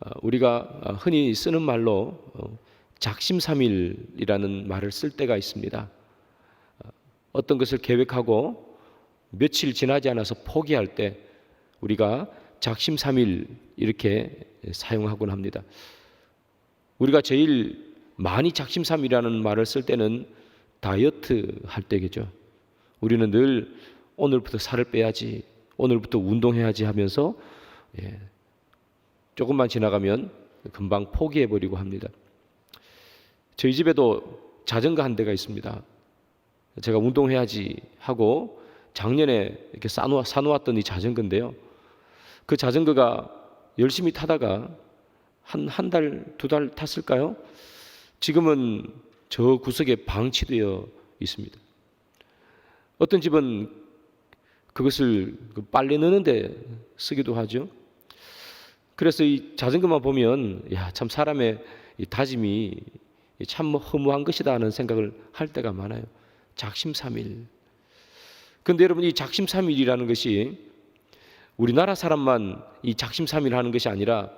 어, 우리가 흔히 쓰는 말로 어, 작심삼일이라는 말을 쓸 때가 있습니다. 어, 어떤 것을 계획하고 며칠 지나지 않아서 포기할 때 우리가 작심삼일 이렇게 사용하곤 합니다. 우리가 제일 많이 작심삼일이라는 말을 쓸 때는 다이어트 할 때겠죠. 우리는 늘 오늘부터 살을 빼야지, 오늘부터 운동해야지 하면서 예, 조금만 지나가면 금방 포기해 버리고 합니다. 저희 집에도 자전거 한 대가 있습니다. 제가 운동해야지 하고 작년에 이렇게 사놓아, 사놓았던 이 자전거인데요. 그 자전거가 열심히 타다가 한 한 달, 두 달 탔을까요? 지금은 저 구석에 방치되어 있습니다. 어떤 집은 그것을 그 빨래 넣는데 쓰기도 하죠. 그래서 이 자전거만 보면 야 참 사람의 이 다짐이 참 허무한 것이다 하는 생각을 할 때가 많아요. 작심삼일. 근데 여러분 이 작심삼일이라는 것이 우리나라 사람만 이 작심삼일 하는 것이 아니라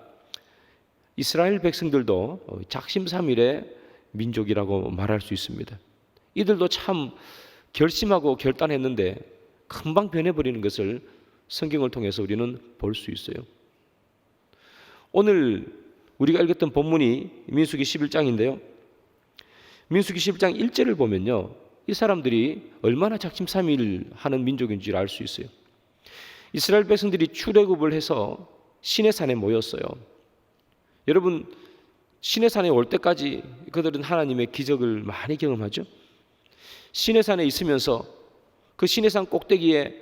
이스라엘 백성들도 작심삼일의 민족이라고 말할 수 있습니다. 이들도 참 결심하고 결단했는데 금방 변해버리는 것을 성경을 통해서 우리는 볼 수 있어요. 오늘 우리가 읽었던 본문이 민수기 11장인데요. 민수기 11장 1절을 보면요. 이 사람들이 얼마나 작심삼일 하는 민족인지를 알 수 있어요. 이스라엘 백성들이 출애굽을 해서 시내산에 모였어요. 여러분 시내산에 올 때까지 그들은 하나님의 기적을 많이 경험하죠. 시내산에 있으면서 그 시내산 꼭대기에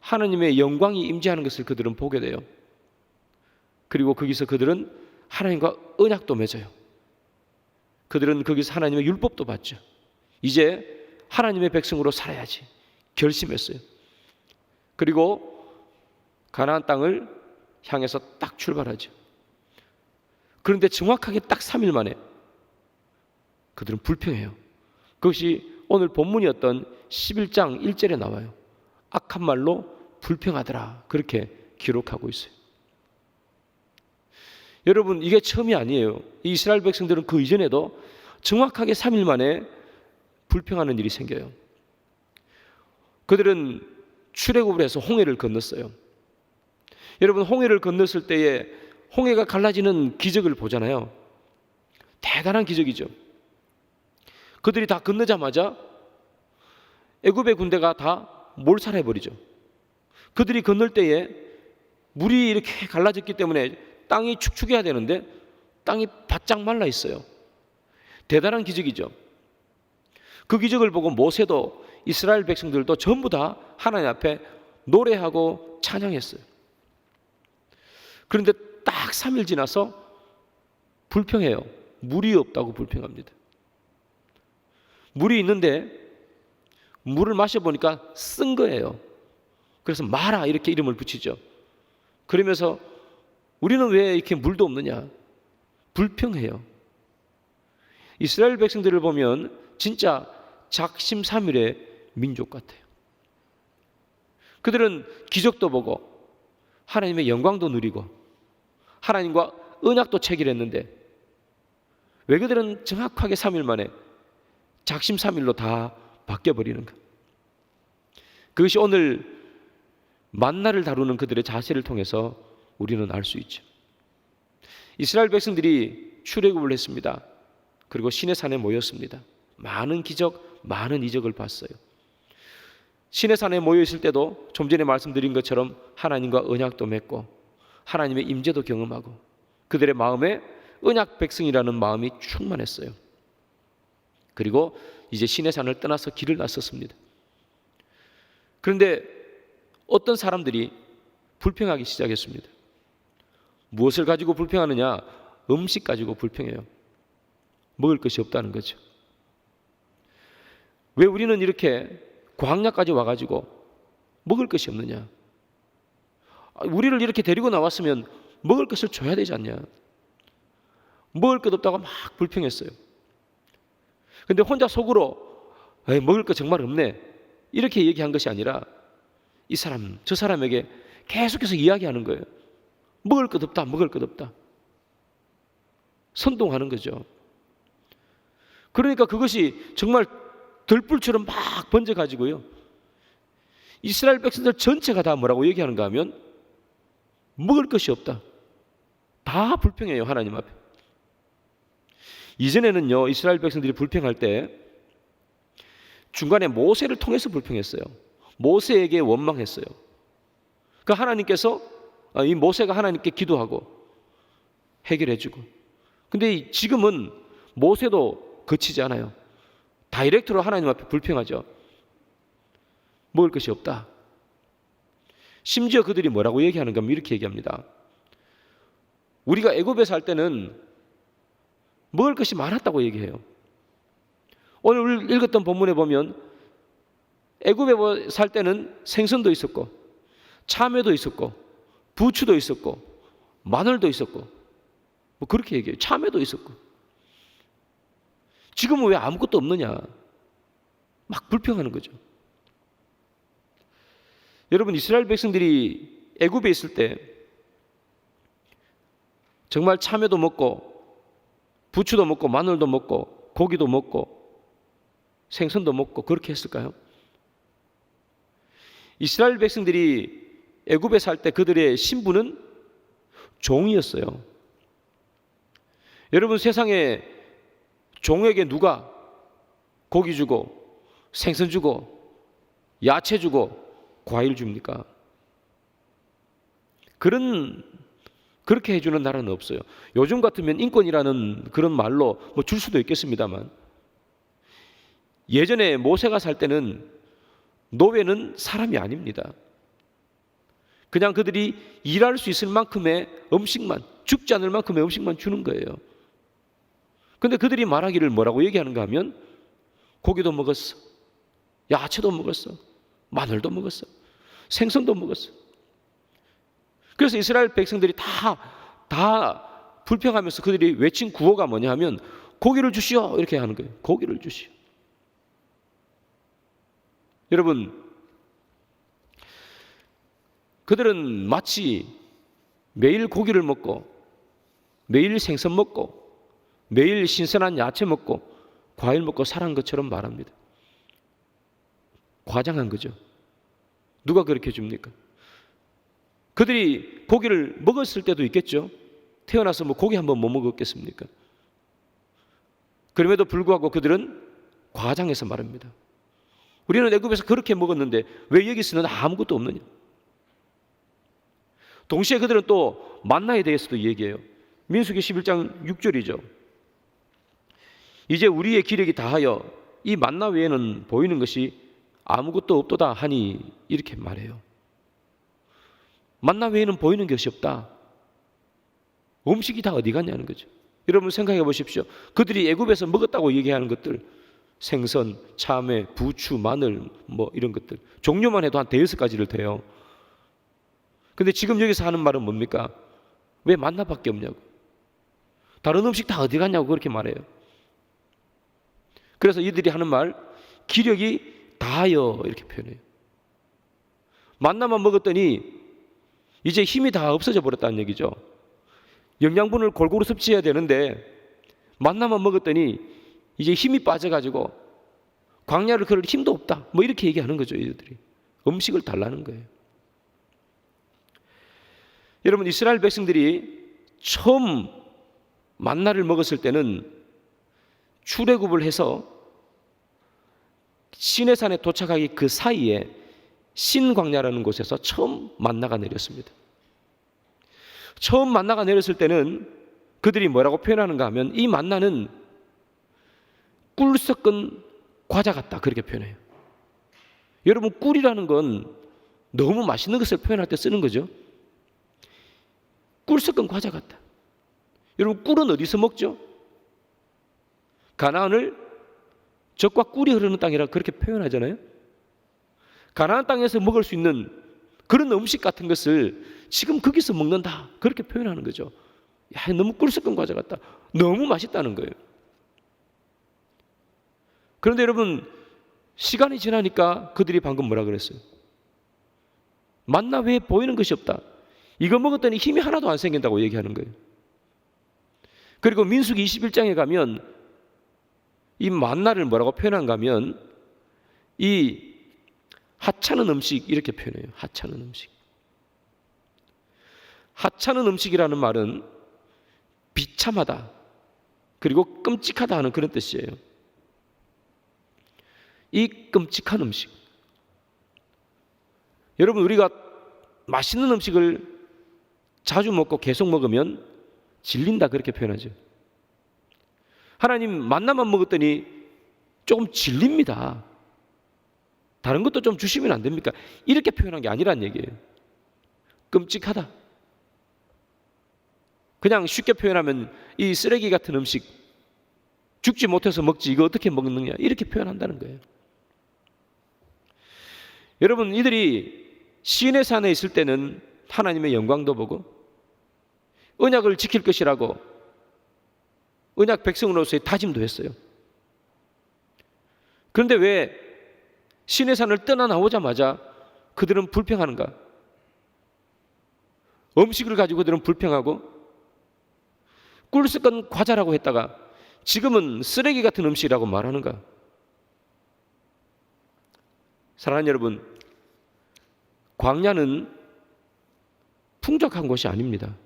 하나님의 영광이 임재하는 것을 그들은 보게 돼요. 그리고 거기서 그들은 하나님과 언약도 맺어요. 그들은 거기서 하나님의 율법도 받죠. 이제 하나님의 백성으로 살아야지 결심했어요. 그리고 가나안 땅을 향해서 딱 출발하죠. 그런데 정확하게 딱 3일 만에 그들은 불평해요. 그것이 오늘 본문이었던 11장 1절에 나와요. 악한 말로 불평하더라. 그렇게 기록하고 있어요. 여러분, 이게 처음이 아니에요. 이 이스라엘 백성들은 그 이전에도 정확하게 3일 만에 불평하는 일이 생겨요. 그들은 출애굽을 해서 홍해를 건넜어요. 여러분, 홍해를 건넜을 때에 홍해가 갈라지는 기적을 보잖아요. 대단한 기적이죠. 그들이 다 건너자마자 애굽의 군대가 다 몰살해 버리죠. 그들이 건널 때에 물이 이렇게 갈라졌기 때문에 땅이 축축해야 되는데 땅이 바짝 말라 있어요. 대단한 기적이죠. 그 기적을 보고 모세도 이스라엘 백성들도 전부 다 하나님 앞에 노래하고 찬양했어요. 그런데 딱 3일 지나서 불평해요. 물이 없다고 불평합니다. 물이 있는데 물을 마셔보니까 쓴 거예요. 그래서 마라 이렇게 이름을 붙이죠. 그러면서 우리는 왜 이렇게 물도 없느냐? 불평해요. 이스라엘 백성들을 보면 진짜 작심삼일의 민족 같아요. 그들은 기적도 보고 하나님의 영광도 누리고 하나님과 언약도 체결했는데 왜 그들은 정확하게 3일 만에 작심삼일로 다 바뀌어 버리는가? 그것이 오늘 만나를 다루는 그들의 자세를 통해서 우리는 알 수 있죠. 이스라엘 백성들이 출애굽을 했습니다. 그리고 신의 산에 모였습니다. 많은 기적, 많은 이적을 봤어요. 신의 산에 모여 있을 때도 좀 전에 말씀드린 것처럼 하나님과 언약도 맺고 하나님의 임재도 경험하고 그들의 마음에 언약 백성이라는 마음이 충만했어요. 그리고 이제 신의 산을 떠나서 길을 나섰습니다. 그런데 어떤 사람들이 불평하기 시작했습니다. 무엇을 가지고 불평하느냐? 음식 가지고 불평해요. 먹을 것이 없다는 거죠. 왜 우리는 이렇게 광야까지 와가지고 먹을 것이 없느냐? 우리를 이렇게 데리고 나왔으면 먹을 것을 줘야 되지 않냐? 먹을 것 없다고 막 불평했어요. 근데 혼자 속으로 먹을 거 정말 없네. 이렇게 얘기한 것이 아니라 이 사람, 저 사람에게 계속해서 이야기하는 거예요. 먹을 것 없다, 먹을 것 없다. 선동하는 거죠. 그러니까 그것이 정말 들불처럼 막 번져 가지고요. 이스라엘 백성들 전체가 다 뭐라고 얘기하는가 하면 먹을 것이 없다. 다 불평해요, 하나님 앞에. 이전에는요, 이스라엘 백성들이 불평할 때 중간에 모세를 통해서 불평했어요. 모세에게 원망했어요. 그 하나님께서 아, 이 모세가 하나님께 기도하고 해결해주고. 근데 지금은 모세도 거치지 않아요. 다이렉트로 하나님 앞에 불평하죠. 먹을 것이 없다. 심지어 그들이 뭐라고 얘기하는가 하면 이렇게 얘기합니다. 우리가 애굽에 살 때는 먹을 것이 많았다고 얘기해요. 오늘 읽었던 본문에 보면 애굽에 살 때는 생선도 있었고 참외도 있었고 부추도 있었고 마늘도 있었고 뭐 그렇게 얘기해요. 참외도 있었고 지금은 왜 아무것도 없느냐? 막 불평하는 거죠. 여러분 이스라엘 백성들이 애굽에 있을 때 정말 참외도 먹고 부추도 먹고 마늘도 먹고 고기도 먹고 생선도 먹고 그렇게 했을까요? 이스라엘 백성들이 애굽에 살 때 그들의 신분은 종이었어요. 여러분 세상에 종에게 누가 고기 주고 생선 주고 야채 주고 과일 줍니까? 그런 그렇게 해주는 나라는 없어요. 요즘 같으면 인권이라는 그런 말로 뭐 줄 수도 있겠습니다만 예전에 모세가 살 때는 노예는 사람이 아닙니다. 그냥 그들이 일할 수 있을 만큼의 음식만 죽지 않을 만큼의 음식만 주는 거예요. 근데 그들이 말하기를 뭐라고 얘기하는가 하면 고기도 먹었어. 야채도 먹었어. 마늘도 먹었어. 생선도 먹었어. 그래서 이스라엘 백성들이 다, 다 불평하면서 그들이 외친 구호가 뭐냐 하면 고기를 주시오. 이렇게 하는 거예요. 고기를 주시오. 여러분, 그들은 마치 매일 고기를 먹고 매일 생선 먹고 매일 신선한 야채 먹고 과일 먹고 살한 것처럼 말합니다. 과장한 거죠. 누가 그렇게 줍니까? 그들이 고기를 먹었을 때도 있겠죠. 태어나서 뭐 고기 한 번 못 먹었겠습니까? 그럼에도 불구하고 그들은 과장해서 말합니다. 우리는 애굽에서 그렇게 먹었는데 왜 여기서는 아무것도 없느냐? 동시에 그들은 또 만나에 대해서도 얘기해요. 민수기 11장 6절이죠. 이제 우리의 기력이 다하여 이 만나 외에는 보이는 것이 아무것도 없도다 하니 이렇게 말해요. 만나 외에는 보이는 것이 없다. 음식이 다 어디 갔냐는 거죠. 여러분 생각해 보십시오. 그들이 애굽에서 먹었다고 얘기하는 것들 생선, 참외, 부추, 마늘 뭐 이런 것들 종류만 해도 한 대여섯 가지를 돼요. 근데 지금 여기서 하는 말은 뭡니까? 왜 만나밖에 없냐고. 다른 음식 다 어디 갔냐고 그렇게 말해요. 그래서 이들이 하는 말 기력이 다하여 이렇게 표현해요. 만나만 먹었더니 이제 힘이 다 없어져 버렸다는 얘기죠. 영양분을 골고루 섭취해야 되는데 만나만 먹었더니 이제 힘이 빠져가지고 광야를 걸을 힘도 없다. 뭐 이렇게 얘기하는 거죠, 이들이. 음식을 달라는 거예요. 여러분 이스라엘 백성들이 처음 만나를 먹었을 때는 출애굽을 해서 시내산에 도착하기 그 사이에 신광야라는 곳에서 처음 만나가 내렸습니다. 처음 만나가 내렸을 때는 그들이 뭐라고 표현하는가 하면 이 만나는 꿀 섞은 과자 같다 그렇게 표현해요. 여러분 꿀이라는 건 너무 맛있는 것을 표현할 때 쓰는 거죠. 꿀 섞은 과자 같다. 여러분 꿀은 어디서 먹죠? 가나안을 적과 꿀이 흐르는 땅이라 그렇게 표현하잖아요. 가나안 땅에서 먹을 수 있는 그런 음식 같은 것을 지금 거기서 먹는다 그렇게 표현하는 거죠. 야 너무 꿀 섞은 과자 같다. 너무 맛있다는 거예요. 그런데 여러분 시간이 지나니까 그들이 방금 뭐라 그랬어요? 만나 왜 보이는 것이 없다. 이거 먹었더니 힘이 하나도 안 생긴다고 얘기하는 거예요. 그리고 민수기 21장에 가면 이 만나를 뭐라고 표현한가 하면 이 하찮은 음식 이렇게 표현해요. 하찮은 음식. 하찮은 음식이라는 말은 비참하다. 그리고 끔찍하다 하는 그런 뜻이에요. 이 끔찍한 음식. 여러분, 우리가 맛있는 음식을 자주 먹고 계속 먹으면 질린다 그렇게 표현하죠. 하나님 만나만 먹었더니 조금 질립니다. 다른 것도 좀 주시면 안 됩니까? 이렇게 표현한 게 아니란 얘기예요. 끔찍하다. 그냥 쉽게 표현하면 이 쓰레기 같은 음식 죽지 못해서 먹지 이거 어떻게 먹느냐 이렇게 표현한다는 거예요. 여러분 이들이 시인의 산에 있을 때는 하나님의 영광도 보고 언약을 지킬 것이라고 언약 백성으로서의 다짐도 했어요. 그런데 왜 신의 산을 떠나 나오자마자 그들은 불평하는가? 음식을 가지고 그들은 불평하고 꿀 섞은 과자라고 했다가 지금은 쓰레기 같은 음식이라고 말하는가? 사랑하는 여러분, 광야는 풍족한 곳이 아닙니다.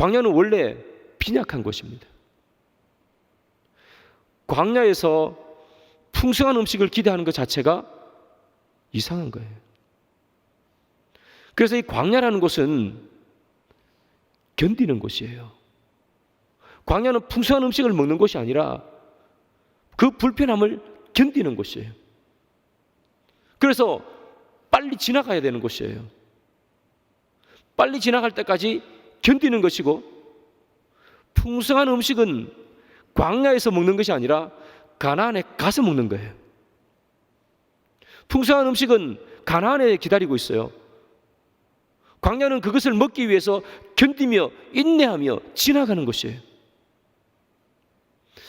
광야는 원래 빈약한 곳입니다. 광야에서 풍성한 음식을 기대하는 것 자체가 이상한 거예요. 그래서 이 광야라는 곳은 견디는 곳이에요. 광야는 풍성한 음식을 먹는 곳이 아니라 그 불편함을 견디는 곳이에요. 그래서 빨리 지나가야 되는 곳이에요. 빨리 지나갈 때까지 견디는 것이고 풍성한 음식은 광야에서 먹는 것이 아니라 가나안에 가서 먹는 거예요. 풍성한 음식은 가나안에 기다리고 있어요. 광야는 그것을 먹기 위해서 견디며 인내하며 지나가는 것이에요.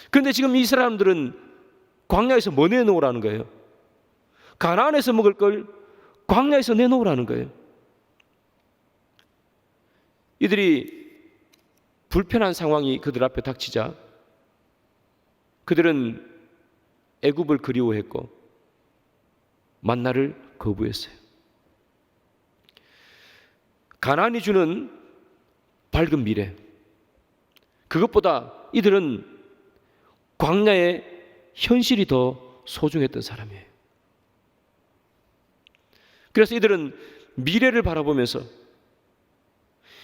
그런데 지금 이 사람들은 광야에서 뭐 내놓으라는 거예요? 가나안에서 먹을 걸 광야에서 내놓으라는 거예요. 이들이 불편한 상황이 그들 앞에 닥치자 그들은 애굽을 그리워했고 만나를 거부했어요. 가나안이 주는 밝은 미래 그것보다 이들은 광야의 현실이 더 소중했던 사람이에요. 그래서 이들은 미래를 바라보면서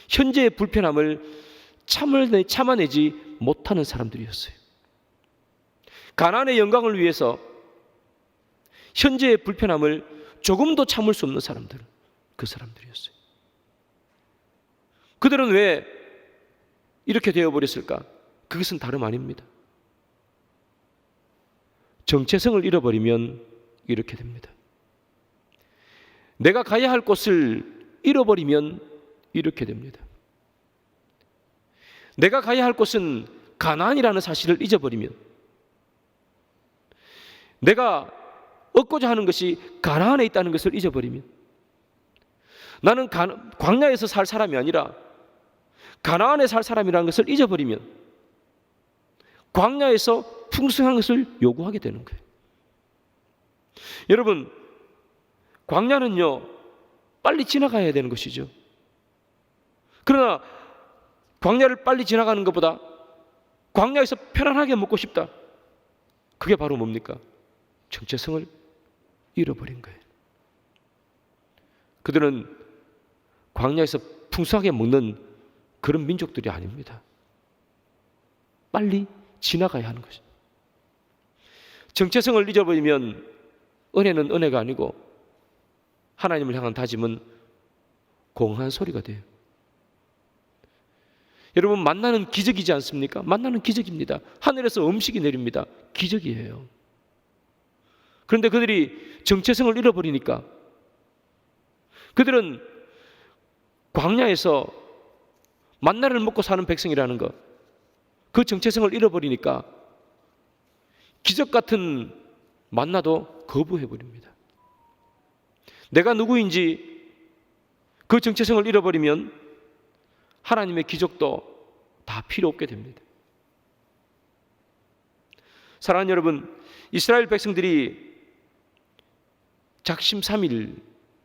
현재의 불편함을 참을 참아내지 못하는 사람들이었어요. 가난의 영광을 위해서 현재의 불편함을 조금도 참을 수 없는 사람들, 그 사람들이었어요. 그들은 왜 이렇게 되어버렸을까? 그것은 다름 아닙니다. 정체성을 잃어버리면 이렇게 됩니다. 내가 가야 할 곳을 잃어버리면 이렇게 됩니다. 내가 가야 할 곳은 가나안이라는 사실을 잊어버리면 내가 얻고자 하는 것이 가나안에 있다는 것을 잊어버리면 나는 가, 광야에서 살 사람이 아니라 가나안에 살 사람이라는 것을 잊어버리면 광야에서 풍성한 것을 요구하게 되는 거예요. 여러분, 광야는요, 빨리 지나가야 되는 것이죠. 그러나 광야를 빨리 지나가는 것보다 광야에서 편안하게 먹고 싶다. 그게 바로 뭡니까? 정체성을 잃어버린 거예요. 그들은 광야에서 풍성하게 먹는 그런 민족들이 아닙니다. 빨리 지나가야 하는 것이. 정체성을 잊어버리면 은혜는 은혜가 아니고 하나님을 향한 다짐은 공한 소리가 돼요. 여러분 만나는 기적이지 않습니까? 만나는 기적입니다. 하늘에서 음식이 내립니다. 기적이에요. 그런데 그들이 정체성을 잃어버리니까 그들은 광야에서 만나를 먹고 사는 백성이라는 것, 그 정체성을 잃어버리니까 기적 같은 만나도 거부해 버립니다. 내가 누구인지 그 정체성을 잃어버리면 하나님의 기적도 다 필요 없게 됩니다. 사랑하는 여러분, 이스라엘 백성들이 작심삼일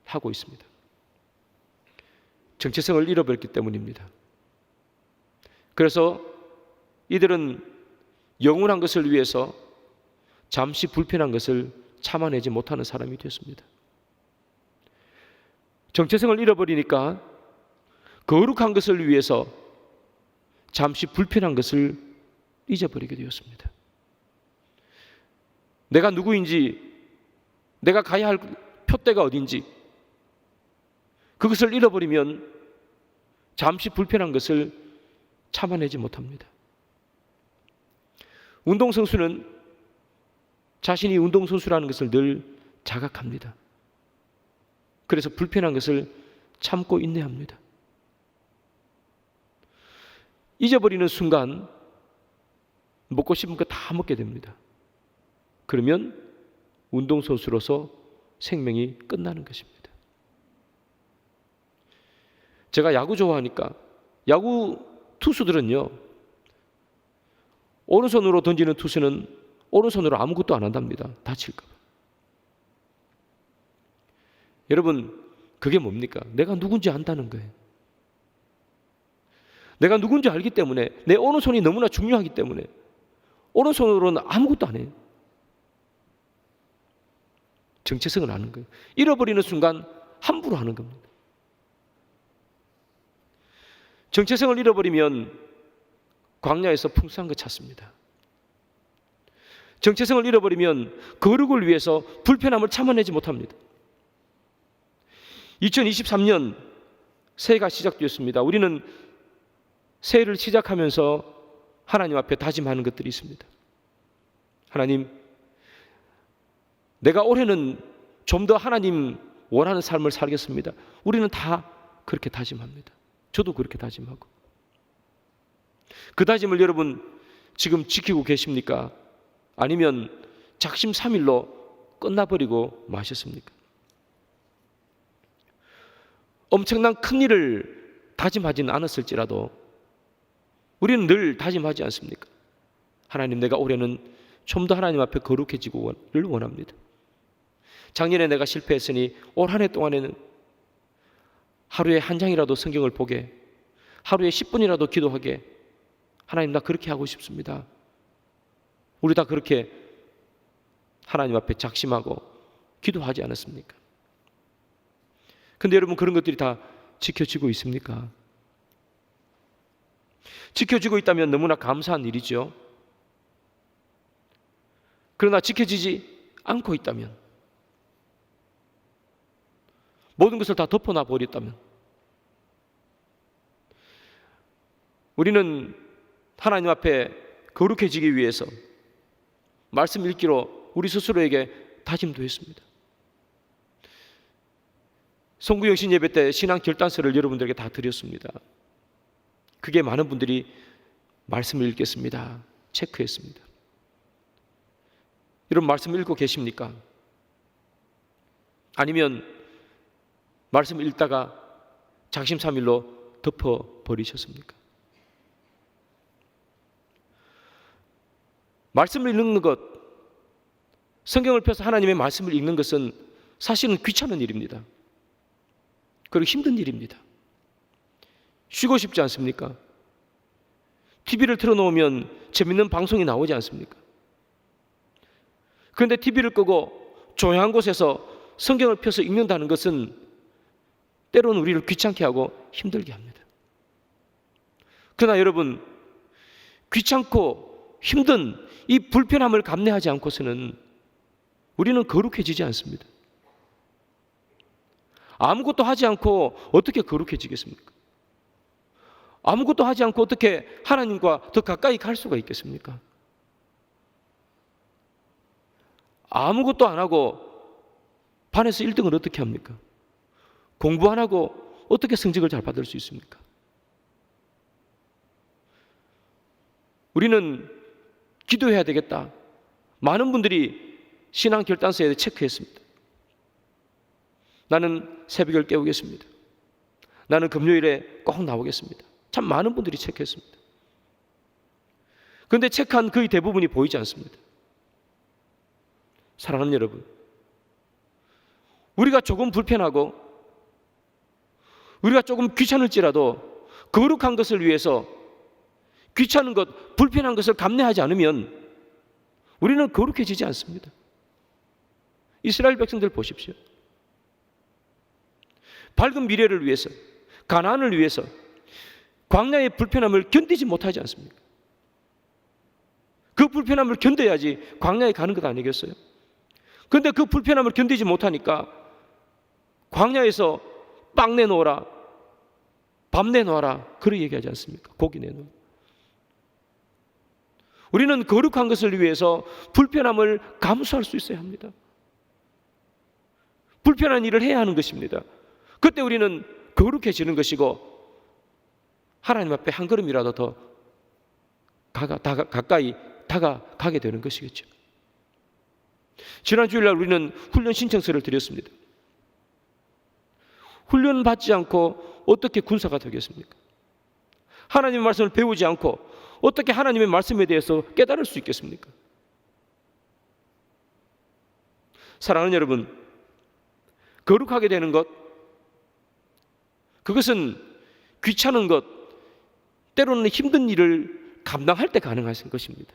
하고 있습니다. 정체성을 잃어버렸기 때문입니다. 그래서 이들은 영원한 것을 위해서 잠시 불편한 것을 참아내지 못하는 사람이 되었습니다. 정체성을 잃어버리니까 거룩한 것을 위해서 잠시 불편한 것을 잊어버리게 되었습니다. 내가 누구인지, 내가 가야 할 표대가 어딘지, 그것을 잃어버리면 잠시 불편한 것을 참아내지 못합니다. 운동선수는 자신이 운동선수라는 것을 늘 자각합니다. 그래서 불편한 것을 참고 인내합니다. 잊어버리는 순간 먹고 싶은 거 다 먹게 됩니다. 그러면 운동선수로서 생명이 끝나는 것입니다. 제가 야구 좋아하니까 야구 투수들은요, 오른손으로 던지는 투수는 오른손으로 아무것도 안 한답니다. 다칠까 봐. 여러분, 그게 뭡니까? 내가 누군지 안다는 거예요. 내가 누군지 알기 때문에 내 오른손이 너무나 중요하기 때문에 오른손으로는 아무것도 안 해요. 정체성을 아는 거예요. 잃어버리는 순간 함부로 하는 겁니다. 정체성을 잃어버리면 광야에서 풍성한 것 찾습니다. 정체성을 잃어버리면 거룩을 위해서 불편함을 참아내지 못합니다. 2023년 새해가 시작되었습니다. 우리는 새해를 시작하면서 하나님 앞에 다짐하는 것들이 있습니다. 하나님, 내가 올해는 좀 더 하나님 원하는 삶을 살겠습니다. 우리는 다 그렇게 다짐합니다. 저도 그렇게 다짐하고. 그 다짐을 여러분 지금 지키고 계십니까? 아니면 작심삼일로 끝나버리고 마셨습니까? 엄청난 큰 일을 다짐하지는 않았을지라도 우리는 늘 다짐하지 않습니까? 하나님 내가 올해는 좀 더 하나님 앞에 거룩해지고를 원합니다. 작년에 내가 실패했으니 올 한 해 동안에는 하루에 한 장이라도 성경을 보게 하루에 10분이라도 기도하게 하나님 나 그렇게 하고 싶습니다. 우리 다 그렇게 하나님 앞에 작심하고 기도하지 않았습니까? 근데 여러분 그런 것들이 다 지켜지고 있습니까? 지켜지고 있다면 너무나 감사한 일이죠. 그러나 지켜지지 않고 있다면 모든 것을 다 덮어놔 버렸다면 우리는 하나님 앞에 거룩해지기 위해서 말씀 읽기로 우리 스스로에게 다짐도 했습니다. 송구영신 예배 때 신앙 결단서를 여러분들에게 다 드렸습니다. 그게 많은 분들이 말씀을 읽겠습니다. 체크했습니다. 여러분 말씀 읽고 계십니까? 아니면 말씀 읽다가 작심삼일로 덮어 버리셨습니까? 말씀을 읽는 것, 성경을 펴서 하나님의 말씀을 읽는 것은 사실은 귀찮은 일입니다. 그리고 힘든 일입니다. 쉬고 싶지 않습니까? TV를 틀어놓으면 재밌는 방송이 나오지 않습니까? 그런데 TV를 끄고 조용한 곳에서 성경을 펴서 읽는다는 것은 때로는 우리를 귀찮게 하고 힘들게 합니다. 그러나 여러분, 귀찮고 힘든 이 불편함을 감내하지 않고서는 우리는 거룩해지지 않습니다. 아무것도 하지 않고 어떻게 거룩해지겠습니까? 아무것도 하지 않고 어떻게 하나님과 더 가까이 갈 수가 있겠습니까? 아무것도 안 하고 반에서 1등을 어떻게 합니까? 공부 안 하고 어떻게 성적을 잘 받을 수 있습니까? 우리는 기도해야 되겠다. 많은 분들이 신앙 결단서에 체크했습니다. 나는 새벽을 깨우겠습니다. 나는 금요일에 꼭 나오겠습니다. 참 많은 분들이 체크했습니다. 그런데 책한 거의 대부분이 보이지 않습니다. 사랑하는 여러분, 우리가 조금 불편하고 우리가 조금 귀찮을지라도 거룩한 것을 위해서 귀찮은 것, 불편한 것을 감내하지 않으면 우리는 거룩해지지 않습니다. 이스라엘 백성들 보십시오. 밝은 미래를 위해서, 가난을 위해서 광야의 불편함을 견디지 못하지 않습니까? 그 불편함을 견뎌야지 광야에 가는 것 아니겠어요? 그런데 그 불편함을 견디지 못하니까 광야에서 빵 내놓아라, 밥 내놓아라, 그렇게 얘기하지 않습니까? 고기 내놓아. 우리는 거룩한 것을 위해서 불편함을 감수할 수 있어야 합니다. 불편한 일을 해야 하는 것입니다. 그때 우리는 거룩해지는 것이고 하나님 앞에 한 걸음이라도 더 가가, 다가, 가까이 다가가게 되는 것이겠죠. 지난 주일날 우리는 훈련 신청서를 드렸습니다. 훈련 받지 않고 어떻게 군사가 되겠습니까? 하나님의 말씀을 배우지 않고 어떻게 하나님의 말씀에 대해서 깨달을 수 있겠습니까? 사랑하는 여러분, 거룩하게 되는 것, 그것은 귀찮은 것, 때로는 힘든 일을 감당할 때 가능한 것입니다.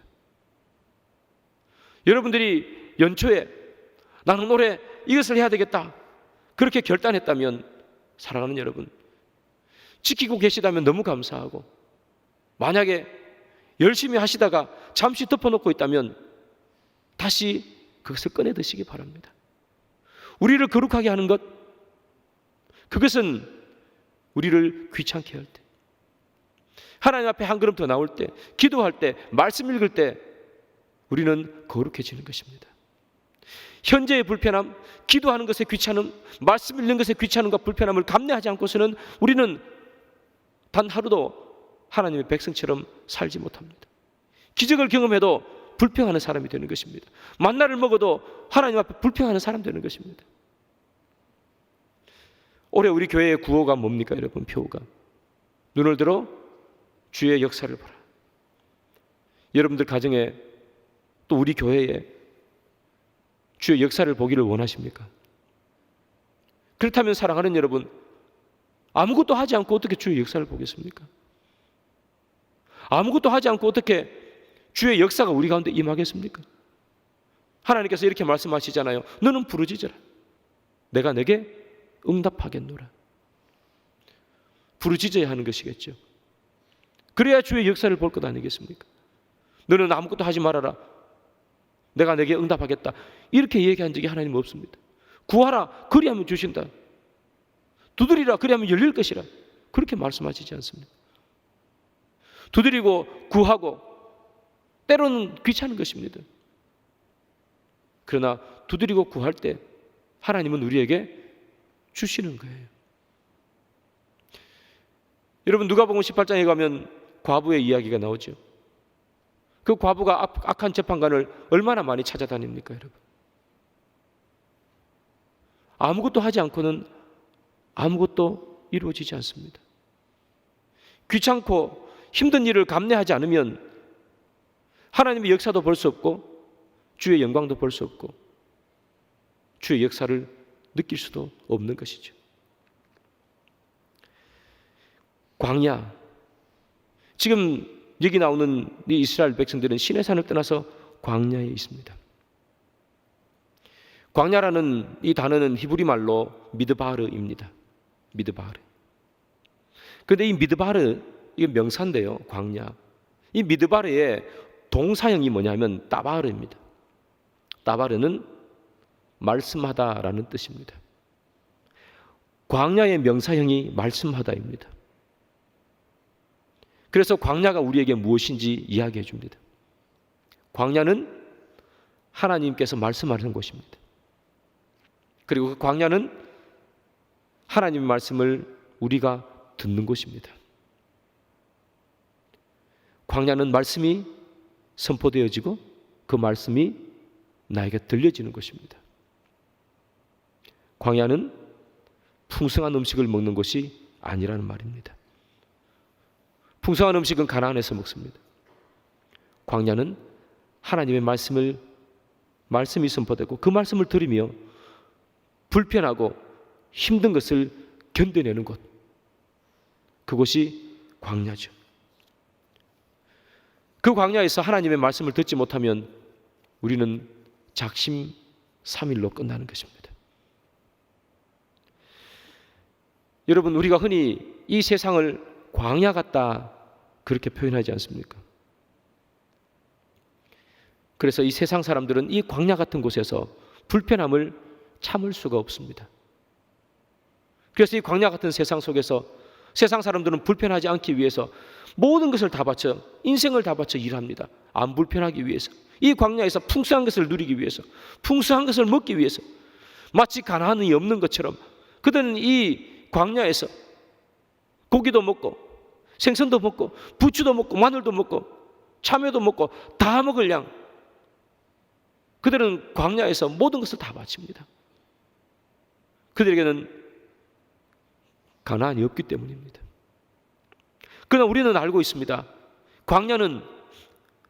여러분들이 연초에 나는 올해 이것을 해야 되겠다. 그렇게 결단했다면 사랑하는 여러분 지키고 계시다면 너무 감사하고 만약에 열심히 하시다가 잠시 덮어놓고 있다면 다시 그것을 꺼내 드시기 바랍니다. 우리를 거룩하게 하는 것 그것은 우리를 귀찮게 할 때, 하나님 앞에 한 걸음 더 나올 때, 기도할 때, 말씀 읽을 때 우리는 거룩해지는 것입니다. 현재의 불편함, 기도하는 것에 귀찮음, 말씀 읽는 것에 귀찮음과 불편함을 감내하지 않고서는 우리는 단 하루도 하나님의 백성처럼 살지 못합니다. 기적을 경험해도 불평하는 사람이 되는 것입니다. 만나를 먹어도 하나님 앞에 불평하는 사람 되는 것입니다. 올해 우리 교회의 구호가 뭡니까, 여러분? 표가 눈을 들어 주의 역사를 보라. 여러분들 가정에 또 우리 교회에 주의 역사를 보기를 원하십니까? 그렇다면 사랑하는 여러분, 아무것도 하지 않고 어떻게 주의 역사를 보겠습니까? 아무것도 하지 않고 어떻게 주의 역사가 우리 가운데 임하겠습니까? 하나님께서 이렇게 말씀하시잖아요. 너는 부르짖어라. 내가 내게 응답하겠노라. 부르짖어야 하는 것이겠죠. 그래야 주의 역사를 볼 것 아니겠습니까? 너는 아무것도 하지 말아라. 내가 내게 응답하겠다. 이렇게 얘기한 적이 하나님 없습니다. 구하라. 그리하면 주신다. 두드리라. 그리하면 열릴 것이라. 그렇게 말씀하시지 않습니다. 두드리고 구하고 때로는 귀찮은 것입니다. 그러나 두드리고 구할 때 하나님은 우리에게 주시는 거예요. 여러분 누가복음 18장에 가면 과부의 이야기가 나오죠. 그 과부가 악, 한 재판관을 얼마나 많이 찾아다닙니까, 여러분? 아무것도 하지 않고는 아무것도 이루어지지 않습니다. 귀찮고 힘든 일을 감내하지 않으면 하나님의 역사도 볼 수 없고 주의 영광도 볼 수 없고 주의 역사를 느낄 수도 없는 것이죠. 광야. 지금 여기 나오는 이 이스라엘 백성들은 신의 산을 떠나서 광야에 있습니다. 광야라는 이 단어는 히브리 말로 미드바르입니다. 미드바르. 그런데 이 미드바르 이게 명사인데요. 광야. 이 미드바르의 동사형이 뭐냐면 따바르입니다. 따바르는 말씀하다라는 뜻입니다. 광야의 명사형이 말씀하다입니다. 그래서 광야가 우리에게 무엇인지 이야기해 줍니다. 광야는 하나님께서 말씀하는 곳입니다. 그리고 그 광야는 하나님의 말씀을 우리가 듣는 곳입니다. 광야는 말씀이 선포되어지고 그 말씀이 나에게 들려지는 것입니다. 광야는 풍성한 음식을 먹는 것이 아니라는 말입니다. 풍성한 음식은 가나안에서 먹습니다. 광야는 하나님의 말씀을 말씀이 선포되고 그 말씀을 들으며 불편하고 힘든 것을 견뎌내는 곳. 그곳이 광야죠. 그 광야에서 하나님의 말씀을 듣지 못하면 우리는 작심 삼일로 끝나는 것입니다. 여러분 우리가 흔히 이 세상을 광야 같다 그렇게 표현하지 않습니까? 그래서 이 세상 사람들은 이 광야 같은 곳에서 불편함을 참을 수가 없습니다. 그래서 이 광야 같은 세상 속에서 세상 사람들은 불편하지 않기 위해서 모든 것을 다 바쳐 인생을 다 바쳐 일합니다. 안 불편하기 위해서 이 광야에서 풍성한 것을 누리기 위해서 풍성한 것을 먹기 위해서 마치 가난이 없는 것처럼 그들은 이 광야에서 고기도 먹고 생선도 먹고 부추도 먹고 마늘도 먹고 참외도 먹고 다 먹을 양 그들은 광야에서 모든 것을 다 바칩니다. 그들에게는 가난이 없기 때문입니다. 그러나 우리는 알고 있습니다. 광야는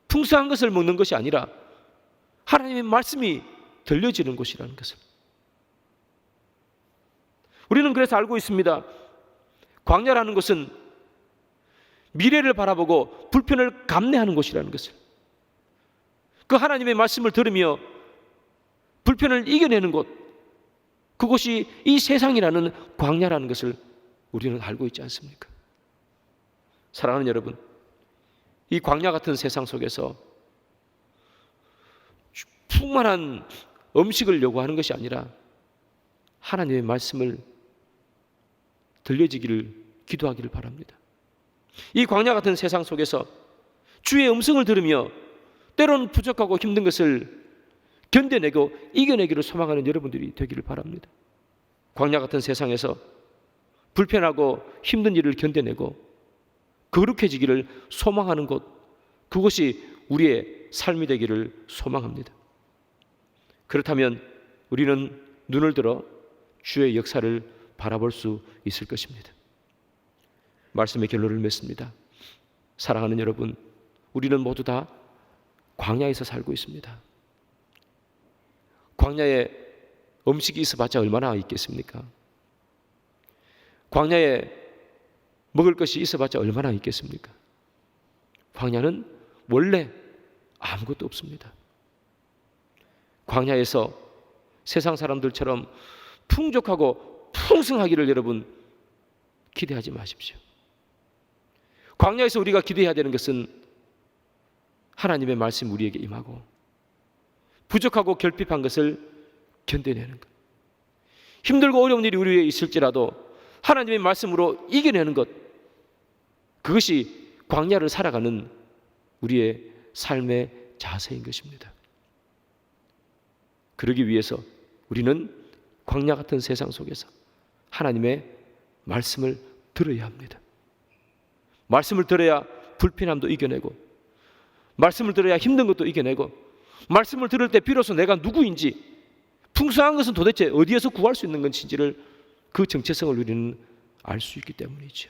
풍성한 것을 먹는 것이 아니라 하나님의 말씀이 들려지는 곳이라는 것을. 우리는 그래서 알고 있습니다. 광야라는 것은 미래를 바라보고 불편을 감내하는 곳이라는 것을. 그 하나님의 말씀을 들으며 불편을 이겨내는 곳, 그곳이 이 세상이라는 광야라는 것을 우리는 알고 있지 않습니까? 사랑하는 여러분, 이 광야 같은 세상 속에서 풍만한 음식을 요구하는 것이 아니라 하나님의 말씀을 들려지기를 기도하기를 바랍니다. 이 광야 같은 세상 속에서 주의 음성을 들으며 때로는 부족하고 힘든 것을 견뎌내고 이겨내기를 소망하는 여러분들이 되기를 바랍니다. 광야 같은 세상에서 불편하고 힘든 일을 견뎌내고 거룩해지기를 소망하는 곳, 그것이 우리의 삶이 되기를 소망합니다. 그렇다면 우리는 눈을 들어 주의 역사를 바라볼 수 있을 것입니다. 말씀의 결론을 맺습니다. 사랑하는 여러분, 우리는 모두 다 광야에서 살고 있습니다. 광야에 음식이 있어봤자 얼마나 있겠습니까? 광야에 먹을 것이 있어봤자 얼마나 있겠습니까? 광야는 원래 아무것도 없습니다. 광야에서 세상 사람들처럼 풍족하고 풍성하기를 여러분 기대하지 마십시오. 광야에서 우리가 기대해야 되는 것은 하나님의 말씀 우리에게 임하고 부족하고 결핍한 것을 견뎌내는 것. 힘들고 어려운 일이 우리 위에 있을지라도 하나님의 말씀으로 이겨내는 것. 그것이 광야를 살아가는 우리의 삶의 자세인 것입니다. 그러기 위해서 우리는 광야 같은 세상 속에서 하나님의 말씀을 들어야 합니다. 말씀을 들어야 불편함도 이겨내고, 말씀을 들어야 힘든 것도 이겨내고, 말씀을 들을 때 비로소 내가 누구인지, 풍성한 것은 도대체 어디에서 구할 수 있는 것인지를 그 정체성을 우리는 알 수 있기 때문이죠.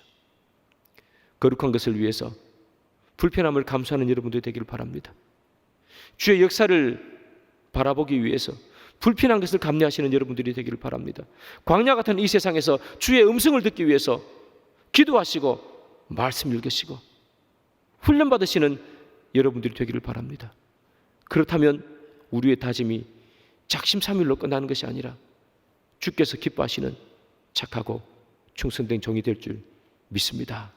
거룩한 것을 위해서 불편함을 감수하는 여러분들이 되기를 바랍니다. 주의 역사를 바라보기 위해서 불편한 것을 감내하시는 여러분들이 되기를 바랍니다. 광야 같은 이 세상에서 주의 음성을 듣기 위해서 기도하시고 말씀 읽으시고 훈련 받으시는 여러분들이 되기를 바랍니다. 그렇다면 우리의 다짐이 작심삼일로 끝나는 것이 아니라 주께서 기뻐하시는 착하고 충성된 종이 될 줄 믿습니다.